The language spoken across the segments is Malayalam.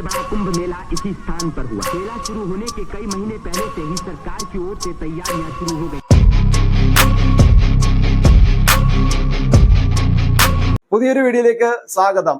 सबसे बड़ा कुंभ मेला इसी स्थान पर हुआ मेला शुरू होने के कई महीने पहले से ही सरकार की ओर से तैयारियां शुरू हो गई പുതിയൊരു വീഡിയോയിലേക്ക് സ്വാഗതം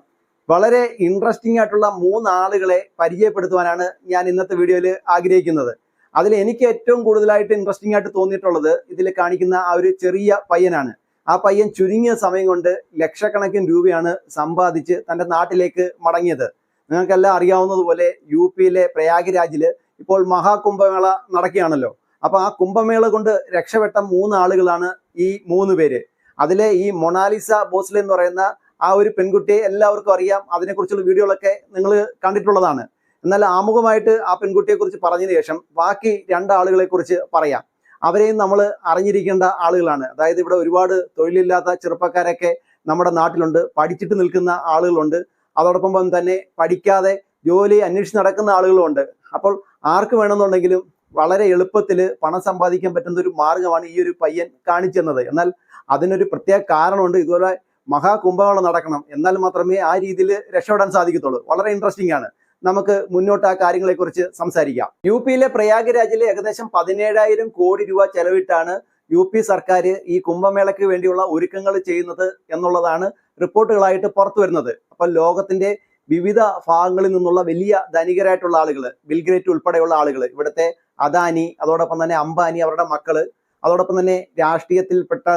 വളരെ ഇൻട്രസ്റ്റിംഗ് ആയിട്ടുള്ള മൂന്ന് ആളുകളെ പരിചയപ്പെടുത്തുവാനാണ് ഞാൻ ഇന്നത്തെ വീഡിയോയിൽ ആഗ്രഹിക്കുന്നത് അതിൽ എനിക്ക് ഏറ്റവും കൂടുതലായിട്ട് ഇൻട്രസ്റ്റിംഗ് ആയിട്ട് തോന്നിയിട്ടുള്ളത് ഇതിൽ കാണിക്കുന്ന ആ ഒരു ചെറിയ പയ്യനാണ് ആ പയ്യൻ ചുരുങ്ങിയ സമയം കൊണ്ട് ലക്ഷക്കണക്കിന് രൂപയാണ് സമ്പാദിച്ച് തൻ്റെ നാട്ടിലേക്ക് മടങ്ങിയത് നിങ്ങൾക്കെല്ലാം അറിയാവുന്നതുപോലെ യു പിയിലെ പ്രയാഗ്രാജിൽ ഇപ്പോൾ മഹാകുംഭമേള നടക്കുകയാണല്ലോ. അപ്പൊ ആ കുംഭമേള കൊണ്ട് രക്ഷപ്പെട്ട മൂന്ന് ആളുകളാണ് ഈ മൂന്ന് പേര്. അതിലെ ഈ മൊണാലിസ ബോസ്ലെ എന്ന് പറയുന്ന ആ ഒരു പെൺകുട്ടിയെ എല്ലാവർക്കും അറിയാം. അതിനെക്കുറിച്ചുള്ള വീഡിയോകളൊക്കെ നിങ്ങൾ കണ്ടിട്ടുള്ളതാണ്. എന്നാൽ ആമുഖമായിട്ട് ആ പെൺകുട്ടിയെ കുറിച്ച് പറഞ്ഞതിന് ശേഷം ബാക്കി രണ്ടാളുകളെ കുറിച്ച് പറയാം. അവരെയും നമ്മൾ അറിഞ്ഞിരിക്കേണ്ട ആളുകളാണ്. അതായത് ഇവിടെ ഒരുപാട് തൊഴിലില്ലാത്ത ചെറുപ്പക്കാരൊക്കെ നമ്മുടെ നാട്ടിലുണ്ട്. പഠിച്ചിട്ട് നിൽക്കുന്ന ആളുകളുണ്ട്. അതോടൊപ്പം തന്നെ പഠിക്കാതെ ജോലി അന്വേഷിച്ച് നടക്കുന്ന ആളുകളുമുണ്ട് അപ്പോൾ ആർക്ക് വേണമെന്നുണ്ടെങ്കിലും വളരെ എളുപ്പത്തിൽ പണം സമ്പാദിക്കാൻ പറ്റുന്ന ഒരു മാർഗമാണ് ഈ ഒരു പയ്യൻ കാണിച്ചെന്നത്. എന്നാൽ അതിനൊരു പ്രത്യേക കാരണമുണ്ട്. ഇതുപോലെ മഹാകുംഭമേള നടക്കണം. എന്നാൽ മാത്രമേ ആ രീതിയിൽ രക്ഷപ്പെടാൻ സാധിക്കത്തുള്ളൂ. വളരെ ഇൻട്രസ്റ്റിംഗ് ആണ്. നമുക്ക് മുന്നോട്ട് ആ കാര്യങ്ങളെക്കുറിച്ച് സംസാരിക്കാം. യു പിയിലെ പ്രയാഗ്രാജിലെ ഏകദേശം പതിനേഴായിരം കോടി രൂപ ചെലവിട്ടാണ് യു പി സർക്കാർ ഈ കുംഭമേളയ്ക്ക് വേണ്ടിയുള്ള ഒരുക്കങ്ങൾ ചെയ്യുന്നത് എന്നുള്ളതാണ് റിപ്പോർട്ടുകളായിട്ട് പുറത്തു വരുന്നത്. അപ്പോൾ ലോകത്തിന്റെ വിവിധ ഭാഗങ്ങളിൽ നിന്നുള്ള വലിയ ധനികരായിട്ടുള്ള ആളുകൾ ബിൽഗ്രേറ്റ് ഉൾപ്പെടെയുള്ള ആളുകൾ ഇവിടുത്തെ അദാനി അതോടൊപ്പം തന്നെ അംബാനി അവരുടെ മക്കൾ അതോടൊപ്പം തന്നെ രാഷ്ട്രീയത്തിൽപ്പെട്ട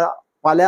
പല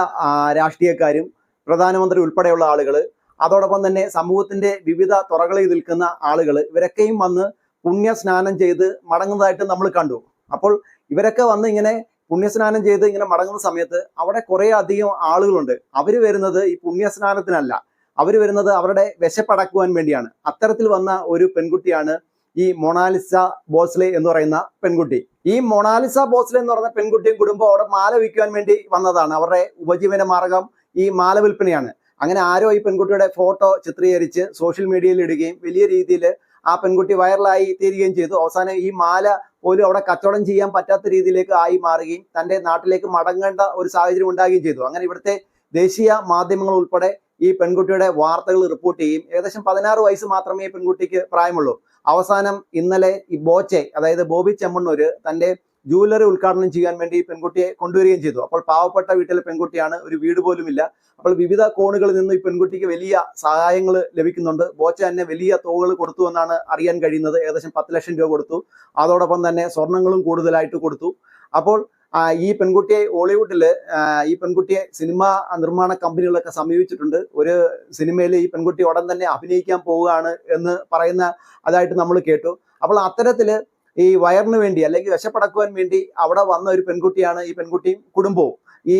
രാഷ്ട്രീയക്കാരും പ്രധാനമന്ത്രി ഉൾപ്പെടെയുള്ള ആളുകൾ അതോടൊപ്പം തന്നെ സമൂഹത്തിന്റെ വിവിധ തുറകളിൽ നിൽക്കുന്ന ആളുകൾ ഇവരൊക്കെയും വന്ന് പുണ്യ സ്നാനം ചെയ്ത് മടങ്ങുന്നതായിട്ട് നമ്മൾ കണ്ടു. അപ്പോൾ ഇവരൊക്കെ വന്ന് ഇങ്ങനെ പുണ്യസ്നാനം ചെയ്ത് ഇങ്ങനെ മടങ്ങുന്ന സമയത്ത് അവിടെ കുറെ അധികം ആളുകളുണ്ട്. അവർ വരുന്നത് ഈ പുണ്യസ്നാനത്തിനല്ല. അവർ വരുന്നത് അവരുടെ വിശപ്പടക്കുവാൻ വേണ്ടിയാണ്. അത്തരത്തിൽ വന്ന ഒരു പെൺകുട്ടിയാണ് ഈ മൊണാലിസ ബോസ്ലെ എന്ന് പറയുന്ന പെൺകുട്ടി. ഈ മൊണാലിസ ബോസ്ലെ എന്ന് പറയുന്ന പെൺകുട്ടിയും കുടുംബം അവിടെ മാല വിൽക്കുവാൻ വേണ്ടി വന്നതാണ്. അവരുടെ ഉപജീവന മാർഗം ഈ മാല വിൽപ്പനയാണ്. അങ്ങനെ ആരോ ഈ പെൺകുട്ടിയുടെ ഫോട്ടോ ചിത്രീകരിച്ച് സോഷ്യൽ മീഡിയയിൽ ഇടുകയും വലിയ രീതിയിൽ ആ പെൺകുട്ടി വൈറലായി തീരുകയും ചെയ്തു. അവസാനം ഈ മാല പോലും അവിടെ കച്ചവടം ചെയ്യാൻ പറ്റാത്ത രീതിയിലേക്ക് ആയി മാറുകയും തന്റെ നാട്ടിലേക്ക് മടങ്ങേണ്ട ഒരു സാഹചര്യം ഉണ്ടാകുകയും ചെയ്തു. അങ്ങനെ ഇവിടുത്തെ ദേശീയ മാധ്യമങ്ങൾ ഉൾപ്പെടെ ഈ പെൺകുട്ടിയുടെ വാർത്തകൾ റിപ്പോർട്ട് ചെയ്യും. ഏകദേശം പതിനാറ് വയസ്സ് മാത്രമേ പെൺകുട്ടിക്ക് പ്രായമുള്ളൂ. അവസാനം ഇന്നലെ ഈ ബോച്ചെ അതായത് ബോബി ചെമ്മണ്ണൂര് തന്റെ ജൂവലറി ഉദ്ഘാടനം ചെയ്യാൻ വേണ്ടി പെൺകുട്ടിയെ കൊണ്ടുവരികയും ചെയ്തു. അപ്പോൾ പാവപ്പെട്ട വീട്ടിലെ പെൺകുട്ടിയാണ് ഒരു വീട് പോലുമില്ല. അപ്പോൾ വിവിധ കോണുകളിൽ നിന്ന് ഈ പെൺകുട്ടിക്ക് വലിയ സഹായങ്ങൾ ലഭിക്കുന്നുണ്ട്. ബോച്ച തന്നെ വലിയ തുകകൾ കൊടുത്തു എന്നാണ് അറിയാൻ കഴിയുന്നത്. ഏകദേശം പത്ത് ലക്ഷം രൂപ കൊടുത്തു. അതോടൊപ്പം തന്നെ സ്വർണങ്ങളും കൂടുതലായിട്ട് കൊടുത്തു. അപ്പോൾ ഈ പെൺകുട്ടിയെ ഹോളിവുഡിൽ ഈ പെൺകുട്ടിയെ സിനിമ നിർമ്മാണ കമ്പനികളൊക്കെ സമീപിച്ചിട്ടുണ്ട്. ഒരു സിനിമയിൽ ഈ പെൺകുട്ടി ഉടൻ തന്നെ അഭിനയിക്കാൻ പോവുകയാണ് എന്ന് പറയുന്ന അതായിട്ട് നമ്മൾ കേട്ടു. അപ്പോൾ അത്തരത്തിൽ ഈ വയറിന് വേണ്ടി അല്ലെങ്കിൽ വിശപ്പടക്കുവാൻ വേണ്ടി അവിടെ വന്ന ഒരു പെൺകുട്ടിയാണ് ഈ പെൺകുട്ടിയും കുടുംബവും. ഈ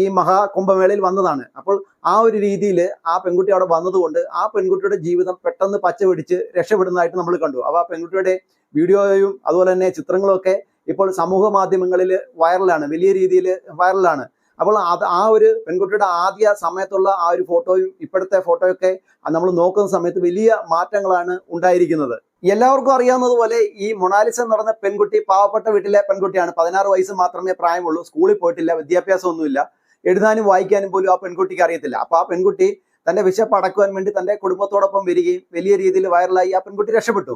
ഈ മഹാകുംഭമേളയിൽ വന്നതാണ്. അപ്പോൾ ആ ഒരു രീതിയിൽ ആ പെൺകുട്ടി അവിടെ വന്നതുകൊണ്ട് ആ പെൺകുട്ടിയുടെ ജീവിതം പെട്ടെന്ന് പച്ച പിടിച്ച് രക്ഷപ്പെടുന്നതായിട്ട് നമ്മൾ കണ്ടു. അപ്പോൾ ആ പെൺകുട്ടിയുടെ വീഡിയോയും അതുപോലെ തന്നെ ചിത്രങ്ങളും ഒക്കെ ഇപ്പോൾ സമൂഹ മാധ്യമങ്ങളിൽ വൈറലാണ്. വലിയ രീതിയിൽ വൈറലാണ്. അപ്പോൾ അത് ആ ഒരു പെൺകുട്ടിയുടെ ആദ്യ സമയത്തുള്ള ആ ഒരു ഫോട്ടോയും ഇപ്പോഴത്തെ ഫോട്ടോയൊക്കെ നമ്മൾ നോക്കുന്ന സമയത്ത് വലിയ മാറ്റങ്ങളാണ് ഉണ്ടായിരിക്കുന്നത്. എല്ലാവർക്കും അറിയാവുന്നതുപോലെ ഈ മൊണാലിസ എന്ന് പറഞ്ഞ പെൺകുട്ടി പാവപ്പെട്ട വീട്ടിലെ പെൺകുട്ടിയാണ്. പതിനാറ് വയസ്സ് മാത്രമേ പ്രായമുള്ളൂ. സ്കൂളിൽ പോയിട്ടില്ല വിദ്യാഭ്യാസമൊന്നുമില്ല. എഴുതാനും വായിക്കാനും പോലും ആ പെൺകുട്ടിക്ക് അറിയത്തില്ല. അപ്പൊ ആ പെൺകുട്ടി തന്റെ വിശപ്പ് അടക്കുവാൻ വേണ്ടി തന്റെ കുടുംബത്തോടൊപ്പം വരികയും വലിയ രീതിയിൽ വൈറലായി ആ പെൺകുട്ടി രക്ഷപ്പെട്ടു.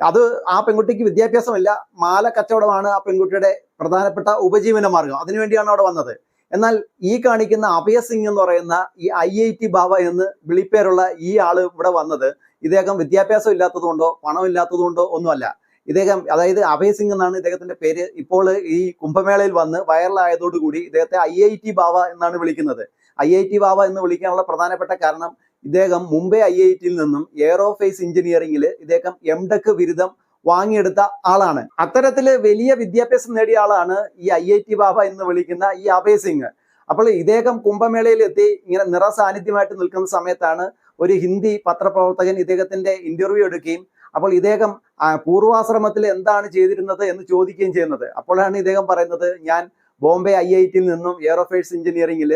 അത് ആ പെൺകുട്ടിക്ക് വിദ്യാഭ്യാസമില്ല. മാല കച്ചവടമാണ് ആ പെൺകുട്ടിയുടെ പ്രധാനപ്പെട്ട ഉപജീവന മാർഗം അതിനുവേണ്ടിയാണ് അവിടെ വന്നത്. എന്നാൽ ഈ കാണിക്കുന്ന അഭയ സിംഗ് എന്ന് പറയുന്ന ഈ ഐ ഐ ടി ബാബ എന്ന് വിളിപ്പേരുള്ള ഈ ആൾ ഇവിടെ വന്നത് ഇദ്ദേഹം വിദ്യാഭ്യാസം ഇല്ലാത്തതുകൊണ്ടോ പണം ഇല്ലാത്തതുകൊണ്ടോ ഒന്നുമല്ല. ഇദ്ദേഹം അതായത് അഭയ സിംഗ് എന്നാണ് ഇദ്ദേഹത്തിന്റെ പേര്. ഇപ്പോൾ ഈ കുംഭമേളയിൽ വന്ന് വൈറലായതോടുകൂടി ഇദ്ദേഹത്തെ ഐ ഐ ടി ബാബ എന്നാണ് വിളിക്കുന്നത്. ഐ ഐ ടി ബാബ എന്ന് വിളിക്കാനുള്ള പ്രധാനപ്പെട്ട കാരണം ഇദ്ദേഹം മുംബൈ ഐ ഐ ടിയിൽ നിന്നും എയറോഫേസ് എഞ്ചിനീയറിംഗിൽ ഇദ്ദേഹം എം ടെക് ബിരുദം വാങ്ങിയെടുത്ത ആളാണ്. അത്തരത്തിൽ വലിയ വിദ്യാഭ്യാസം നേടിയ ആളാണ് ഈ ഐ ഐ ടി ബാബ എന്ന് വിളിക്കുന്ന ഈ അഭയ സിംഗ്. അപ്പോൾ ഇദ്ദേഹം കുംഭമേളയിൽ എത്തി ഇങ്ങനെ നിറസാന്നിധ്യമായിട്ട് നിൽക്കുന്ന സമയത്താണ് ഒരു ഹിന്ദി പത്രപ്രവർത്തകൻ ഇദ്ദേഹത്തിന്റെ ഇന്റർവ്യൂ എടുക്കുകയും അപ്പോൾ ഇദ്ദേഹം പൂർവാശ്രമത്തിൽ എന്താണ് ചെയ്തിരുന്നത് എന്ന് ചോദിക്കുകയും ചെയ്യുന്നത്. അപ്പോഴാണ് ഇദ്ദേഹം പറയുന്നത് ഞാൻ ബോംബെ ഐ ഐ ടിയിൽ നിന്നും എയറോഫേഴ്സ് എഞ്ചിനീയറിംഗിൽ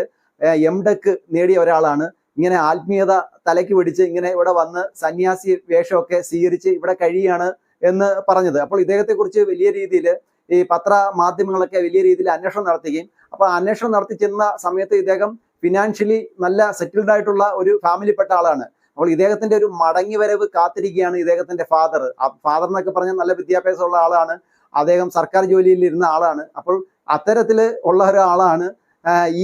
എം ടെക് നേടിയ ഒരാളാണ്. ഇങ്ങനെ ആത്മീയത തലയ്ക്ക് പിടിച്ച് ഇങ്ങനെ ഇവിടെ വന്ന് സന്യാസി വേഷമൊക്കെ സ്വീകരിച്ച് ഇവിടെ കഴിയാണ് എന്ന് പറഞ്ഞത്. അപ്പോൾ ഇദ്ദേഹത്തെ കുറിച്ച് വലിയ രീതിയിൽ ഈ പത്ര മാധ്യമങ്ങളൊക്കെ വലിയ രീതിയിൽ അന്വേഷണം നടത്തുകയും അപ്പൊ അന്വേഷണം നടത്തി ചെന്ന സമയത്ത് ഇദ്ദേഹം ഫിനാൻഷ്യലി നല്ല സെറ്റിൽഡ് ആയിട്ടുള്ള ഒരു ഫാമിലി പെട്ട ആളാണ്. അപ്പോൾ ഇദ്ദേഹത്തിന്റെ ഒരു മടങ്ങി വരവ് കാത്തിരിക്കുകയാണ് ഇദ്ദേഹത്തിന്റെ ഫാദർ ഫാദർ എന്നൊക്കെ പറഞ്ഞാൽ നല്ല വിദ്യാഭ്യാസമുള്ള ആളാണ്. അദ്ദേഹം സർക്കാർ ജോലിയിൽ ഇരുന്ന ആളാണ്. അപ്പോൾ അത്തരത്തിൽ ഉള്ള ഒരാളാണ്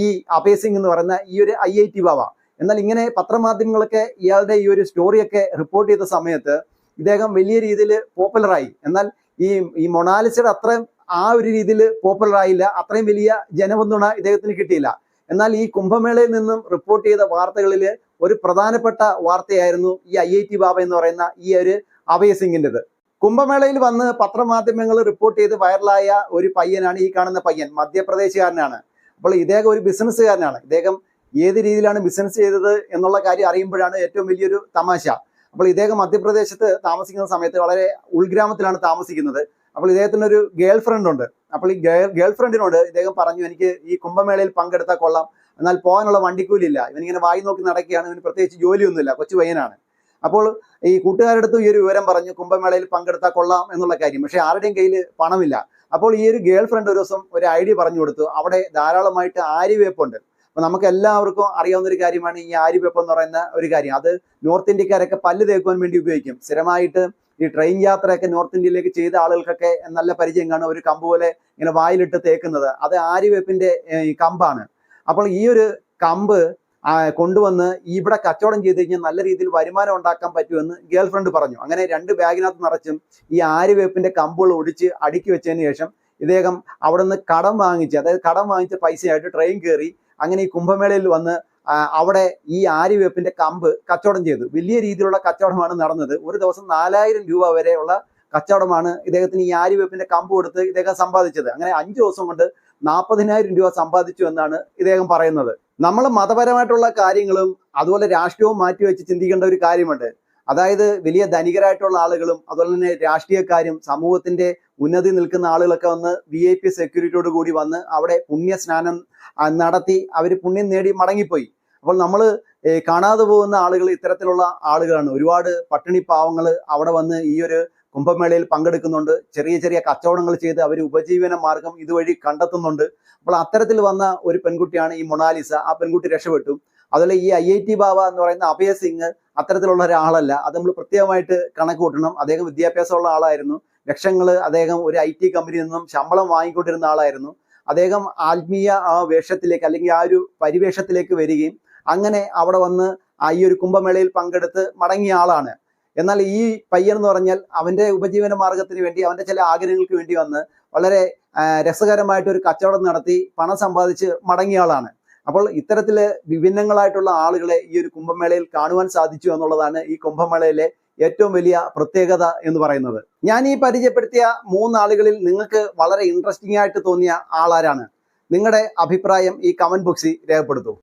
ഈ അഭയ സിംഗ് എന്ന് പറയുന്ന ഈ ഒരു ഐ ഐ ടി ബാബ എന്നാൽ ഇങ്ങനെ പത്രമാധ്യമങ്ങളൊക്കെ ഇയാളുടെ ഈ ഒരു സ്റ്റോറിയൊക്കെ റിപ്പോർട്ട് ചെയ്ത സമയത്ത് ഇദ്ദേഹം വലിയ രീതിയിൽ പോപ്പുലറായി എന്നാൽ ഈ ഈ മൊണാലിസയുടെ അത്രയും ആ ഒരു രീതിയിൽ പോപ്പുലറായില്ല അത്രയും വലിയ ജനപിന്തുണ ഇദ്ദേഹത്തിന് കിട്ടിയില്ല. എന്നാൽ ഈ കുംഭമേളയിൽ നിന്നും റിപ്പോർട്ട് ചെയ്ത വാർത്തകളിൽ ഒരു പ്രധാനപ്പെട്ട വാർത്തയായിരുന്നു ഈ ഐ ഐ ടി ബാബ എന്ന് പറയുന്ന ഈ ഒരു അഭയ സിംഗിന്റെത്. കുംഭമേളയിൽ വന്ന് പത്രമാധ്യമങ്ങൾ റിപ്പോർട്ട് ചെയ്ത് വൈറലായ ഒരു പയ്യനാണ് ഈ കാണുന്ന പയ്യൻ. മധ്യപ്രദേശുകാരനാണ്. അപ്പോൾ ഇദ്ദേഹം ഒരു ബിസിനസ്സുകാരനാണ് ഇദ്ദേഹം ഏത് രീതിയിലാണ് ബിസിനസ് ചെയ്തത് എന്നുള്ള കാര്യം അറിയുമ്പോഴാണ് ഏറ്റവും വലിയൊരു തമാശ. അപ്പോൾ ഇദ്ദേഹം മധ്യപ്രദേശത്ത് താമസിക്കുന്ന സമയത്ത് വളരെ ഉൾഗ്രാമത്തിലാണ് താമസിക്കുന്നത്. അപ്പോൾ ഇദ്ദേഹത്തിന് ഒരു ഗേൾ ഫ്രണ്ട് ഉണ്ട്. അപ്പോൾ ഈ ഗേൾ ഫ്രണ്ടിനോട് ഇദ്ദേഹം പറഞ്ഞു എനിക്ക് ഈ കുംഭമേളയിൽ പങ്കെടുത്താൽ കൊള്ളാം. എന്നാൽ പോകാനുള്ള വണ്ടിക്കൂലില്ല ഇവനിങ്ങനെ വായി നോക്കി നടക്കുകയാണ്. ഇവന് പ്രത്യേകിച്ച് ജോലിയൊന്നുമില്ല. കൊച്ചു പയ്യനാണ്. അപ്പോൾ ഈ കൂട്ടുകാരുടെ അടുത്ത് ഈ ഒരു വിവരം പറഞ്ഞു കുംഭമേളയിൽ പങ്കെടുത്താൽ കൊള്ളാം എന്നുള്ള കാര്യം. പക്ഷേ ആരുടെയും കയ്യിൽ പണമില്ല. അപ്പോൾ ഈ ഒരു ഗേൾ ഫ്രണ്ട് ഒരു ദിവസം ഒരു ഐഡിയ പറഞ്ഞു കൊടുത്തു. അവിടെ ധാരാളമായിട്ട് ആര്യവേപ്പുണ്ട്. അപ്പൊ നമുക്ക് എല്ലാവർക്കും അറിയാവുന്ന ഒരു കാര്യമാണ് ഈ ആര്യവേപ്പ് എന്ന് പറയുന്ന ഒരു കാര്യം. അത് നോർത്ത് ഇന്ത്യക്കാരൊക്കെ പല്ല് തേക്കുവാൻ വേണ്ടി ഉപയോഗിക്കും. സ്ഥിരമായിട്ട് ഈ ട്രെയിൻ യാത്രയൊക്കെ നോർത്ത് ഇന്ത്യയിലേക്ക് ചെയ്ത ആളുകൾക്കൊക്കെ നല്ല പരിചയം കാണും. ഒരു കമ്പ് പോലെ ഇങ്ങനെ വായിലിട്ട് തേക്കുന്നത്. അത് ആര്യവേപ്പിന്റെ കമ്പാണ്. അപ്പോൾ ഈ ഒരു കമ്പ് കൊണ്ടുവന്ന് ഇവിടെ കച്ചവടം ചെയ്ത് കഴിഞ്ഞാൽ നല്ല രീതിയിൽ വരുമാനം ഉണ്ടാക്കാൻ പറ്റുമെന്ന് ഗേൾ ഫ്രണ്ട് പറഞ്ഞു. അങ്ങനെ രണ്ട് ബാഗിനകത്ത് നിറച്ചും ഈ ആര്യവേപ്പിന്റെ കമ്പുകൾ ഒടിച്ച് അടുക്കി വെച്ചതിന് ശേഷം ഇദ്ദേഹം അവിടെ നിന്ന് കടം വാങ്ങിച്ച് അതായത് കടം വാങ്ങിച്ച പൈസയായിട്ട് ട്രെയിൻ കയറി അങ്ങനെ ഈ കുംഭമേളയിൽ വന്ന് അവിടെ ഈ ആര്യവേപ്പിന്റെ കമ്പ് കച്ചവടം ചെയ്തു. വലിയ രീതിയിലുള്ള കച്ചവടമാണ് നടന്നത്. ഒരു ദിവസം നാലായിരം രൂപ വരെയുള്ള കച്ചവടമാണ് ഇദ്ദേഹത്തിന് ഈ ആര്യവേപ്പിന്റെ കമ്പ് കൊടുത്ത് ഇദ്ദേഹം സമ്പാദിച്ചത്. അങ്ങനെ അഞ്ചു ദിവസം കൊണ്ട് നാൽപ്പതിനായിരം രൂപ സമ്പാദിച്ചു എന്നാണ് ഇദ്ദേഹം പറയുന്നത്. നമ്മൾ മതപരമായിട്ടുള്ള കാര്യങ്ങളും അതുപോലെ രാഷ്ട്രീയവും മാറ്റിവെച്ച് ചിന്തിക്കേണ്ട ഒരു കാര്യമുണ്ട്. അതായത് വലിയ ധനികരായിട്ടുള്ള ആളുകളും അതുപോലെ തന്നെ രാഷ്ട്രീയക്കാരും സമൂഹത്തിന്റെ ഉന്നതി നിൽക്കുന്ന ആളുകളൊക്കെ വന്ന് വി ഐ പി സെക്യൂരിറ്റിയോട് കൂടി വന്ന് അവിടെ പുണ്യ സ്നാനം നടത്തി അവർ പുണ്യം നേടി മടങ്ങിപ്പോയി. അപ്പോൾ നമ്മൾ കാണാതെ പോകുന്ന ആളുകൾ ഇത്തരത്തിലുള്ള ആളുകളാണ്. ഒരുപാട് പട്ടിണി പാവങ്ങൾ അവിടെ വന്ന് ഈ ഒരു കുംഭമേളയിൽ പങ്കെടുക്കുന്നുണ്ട്. ചെറിയ ചെറിയ കച്ചവടങ്ങൾ ചെയ്ത് അവർ ഉപജീവന മാർഗം ഇതുവഴി കണ്ടെത്തുന്നുണ്ട്. അപ്പോൾ അത്തരത്തിൽ വന്ന ഒരു പെൺകുട്ടിയാണ് ഈ മൊണാലിസ. ആ പെൺകുട്ടി രക്ഷപ്പെട്ടു. അതുപോലെ ഈ ഐ ഐ ടി ബാബ എന്ന് പറയുന്ന അഭയ സിംഗ് അത്തരത്തിലുള്ള ഒരാളല്ല. അത് നമ്മൾ പ്രത്യേകമായിട്ട് കണക്ക് കൂട്ടണം. അദ്ദേഹം വിദ്യാഭ്യാസമുള്ള ആളായിരുന്നു. ലക്ഷങ്ങൾ അദ്ദേഹം ഒരു ഐ ടി കമ്പനിയിൽ നിന്നും ശമ്പളം വാങ്ങിക്കൊണ്ടിരുന്ന ആളായിരുന്നു. അദ്ദേഹം ആത്മീയ ആ വേഷത്തിലേക്ക് അല്ലെങ്കിൽ ആ ഒരു പരിവേഷത്തിലേക്ക് വരികയും അങ്ങനെ അവിടെ വന്ന് ഈ ഒരു കുംഭമേളയിൽ പങ്കെടുത്ത് മടങ്ങിയ ആളാണ്. എന്നാൽ ഈ പയ്യൻ എന്ന് പറഞ്ഞാൽ അവന്റെ ഉപജീവന മാർഗത്തിന് വേണ്ടി അവന്റെ ചില ആഗ്രഹങ്ങൾക്ക് വേണ്ടി വന്ന് വളരെ രസകരമായിട്ട് ഒരു കച്ചവടം നടത്തി പണം സമ്പാദിച്ച് മടങ്ങിയ ആളാണ്. അപ്പോൾ ഇത്തരത്തിൽ വിഭിന്നങ്ങളായിട്ടുള്ള ആളുകളെ ഈ ഒരു കുംഭമേളയിൽ കാണുവാൻ സാധിച്ചു എന്നുള്ളതാണ് ഈ കുംഭമേളയിലെ ഏറ്റവും വലിയ പ്രത്യേകത എന്ന് പറയുന്നത്. ഞാൻ ഈ പരിചയപ്പെടുത്തിയ മൂന്നാളുകളിൽ നിങ്ങൾക്ക് വളരെ ഇൻട്രസ്റ്റിംഗ് ആയിട്ട് തോന്നിയ ആളാരാണ്. നിങ്ങളുടെ അഭിപ്രായം ഈ കമന്റ് ബോക്സിൽ രേഖപ്പെടുത്തൂ.